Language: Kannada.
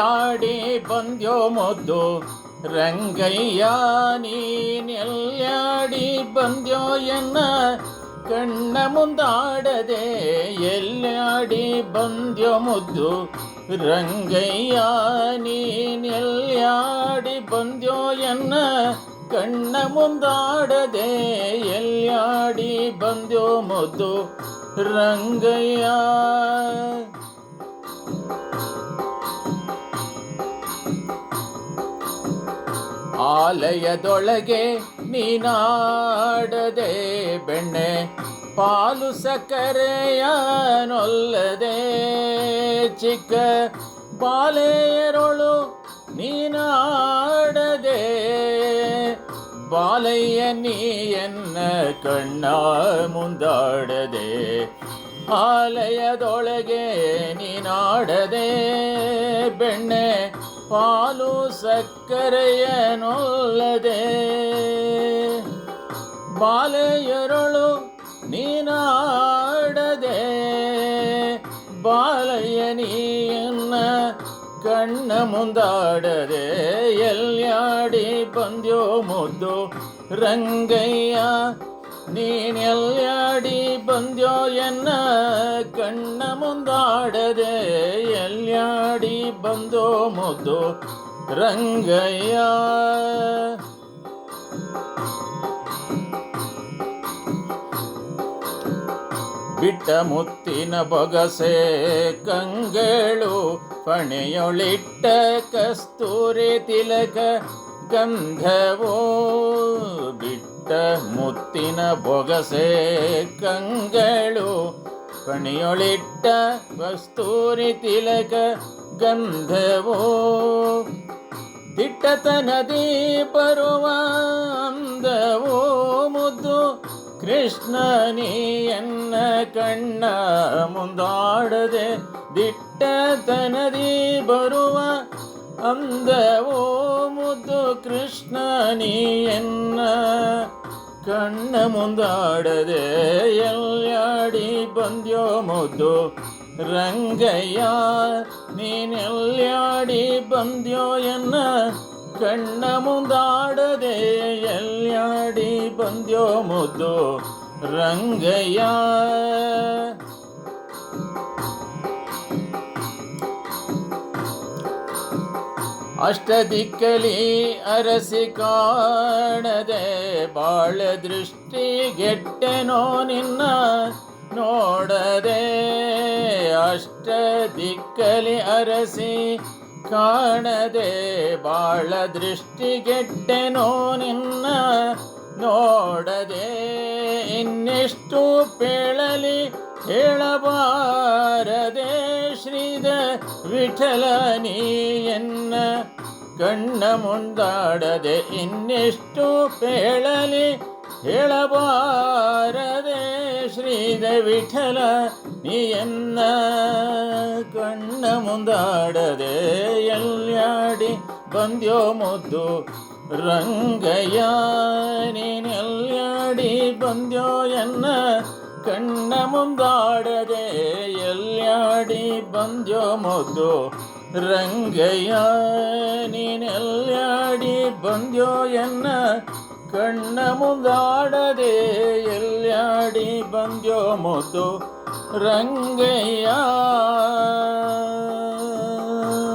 ಎಲ್ಲಾಡಿ ಬಂದ್ಯೋ ಮೊದ್ದು ರಂಗಯ್ಯ ನೀನೆಲ್ಲಾಡಿ ಬಂದ್ಯೋ ಎನ್ನ ಕಣ್ಣ ಮುಂದಾಡದೆ ಎಲ್ಲಾಡಿ ಬಂದ್ಯೋ ಮುದ್ದು ರಂಗಯ್ಯ ನೀನೆಲ್ಲಾಡಿ ಬಂದ್ಯೋ ಎನ್ನ ಕಣ್ಣ ಮುಂದಾಡದೆ ಎಲ್ಲಾಡಿ ಬಂದ್ಯೋ ಮುದ್ದು ರಂಗಯ್ಯ ಆಲಯದೊಳಗೆ ನೀನಾಡದೆ ಬೆಣ್ಣೆ, ಪಾಲು ಸಕ್ಕರೆಯ ನೊಲ್ಲದೆ ಚಿಕ್ಕ ಬಾಲೆಯರೊಳು ನೀನಾಡದೆ, ಬಾಲಯ್ಯ ನೀಯನ್ನ ಕಣ್ಣ ಮುಂದಾಡದೆ, ಆಲಯದೊಳಗೆ ನೀನಾಡದೆ ಬೆಣ್ಣೆ ಪಾಲು ಸಕ್ಕರೆಯನೊಲ್ಲದೆ ಬಾಲೆಯರಳು ನೀನಾಡದೆ. ಬಾಲಯ್ಯ ನೀಯನ್ನ ಕಣ್ಣ ಮುಂದಾಡದೆ. ಎಲ್ಯಾಡಿ ಬಂದ್ಯೋ ಮುದ್ದು ರಂಗಯ್ಯ, ನೀನೆಲ್ಯಾಡಿ ಬಂದ್ಯೋ ಎನ್ನ ಕಣ್ಣ ಮುಂದಾಡದೆ. ಎಲ್ಯಾಡಿ ಬಂದೋ ಮುದ್ದು ರಂಗಯ್ಯ. ಬಿಟ್ಟ ಮುತ್ತಿನ ಬೊಗಸೆ ಕಂಗಳು ಪಣೆಯೊಳಿಟ್ಟ ಕಸ್ತೂರಿ ತಿಲಕ ಗಂಧವೋ. ಬಿಟ್ಟ ಮುತ್ತಿನ ಬೊಗಸೆ ಕಂಗಳು ಪಣಿಯೊಳಿಟ್ಟ ಕಸ್ತೂರಿ ತಿಲಕ ಗಂಧವೋ? ದಿಟ್ಟತನದಿ ಬರುವ ಅಂದವೋ ಮುದ್ದು ಕೃಷ್ಣ ನೀಯನ್ನ ಕಣ್ಣ ಮುಂದಾಡದೆ ದಿಟ್ಟತನದಿ ಬರುವ ಅಂದವೋ ಮುದ್ದು ಕೃಷ್ಣ ನೀಯನ್ನ ಕಣ್ಣ ಮುಂದಾಡದೆ ಎಲ್ಲಾಡಿ ಬಂದ್ಯೋ ಮುದ್ದು ರಂಗಯ್ಯ ನೀನೆಲ್ಲಾಡಿ ಬಂದ್ಯೋ ಎನ್ನ? ಕಣ್ಣ ಮುಂದಾಡದೆ ಎಲ್ಲಾಡಿ ಬಂದ್ಯೋ ಮುದ್ದು? ರಂಗಯ್ಯ. ಅಷ್ಟದಿಕ್ಕಲಿ ಅರಸಿ ಕಾಣದೆ, ಬಾಳ ದೃಷ್ಟಿಗೆಟ್ಟೆನೋ ನಿನ್ನ? ನೋಡದೆ ಅಷ್ಟ ದಿಕ್ಕಲಿ ಅರಸಿ ಕಾಣದೆ ಬಾಳ ದೃಷ್ಟಿಗೆಟ್ಟೆನೋ ನಿನ್ನ ನೋಡದೆ ಇನ್ನೆಷ್ಟು ಪೇಳಲಿ ಹೇಳಬಾರದೆ ಶ್ರೀದ ವಿಠಲ ನೀಯನ್ನ ಕಣ್ಣ ಮುಂದಾಡದೆ ಇನ್ನೆಷ್ಟು ಪೇಳಲಿ ಹೇಳಬಾರದೆ ಶ್ರೀದ ವಿಠಲ ನೀಯನ್ನ ಕಣ್ಣ ಮುಂದಾಡದೆ ಎಲ್ಯಾಡಿ ಬಂದ್ಯೋ ಮುದ್ದು ರಂಗಯ್ಯ ನೀನೆಲ್ಯಾಡಿ ಬಂದ್ಯೋ ಎನ್ನ ಕಣ್ಣ ಮುಂದಾಡದೆ ಎಲ್ಯಾಡಿ ಬಂದ್ಯೋ ಮುದ್ದು ರಂಗಯ್ಯ ನೀನೆಲ್ಯಾಡಿ ಬಂದ್ಯೋ ಎನ್ನ ಕಣ್ಣ ಮುಂದಾಡದೆ ઘડી બંધ્યો મોતો રંગયા.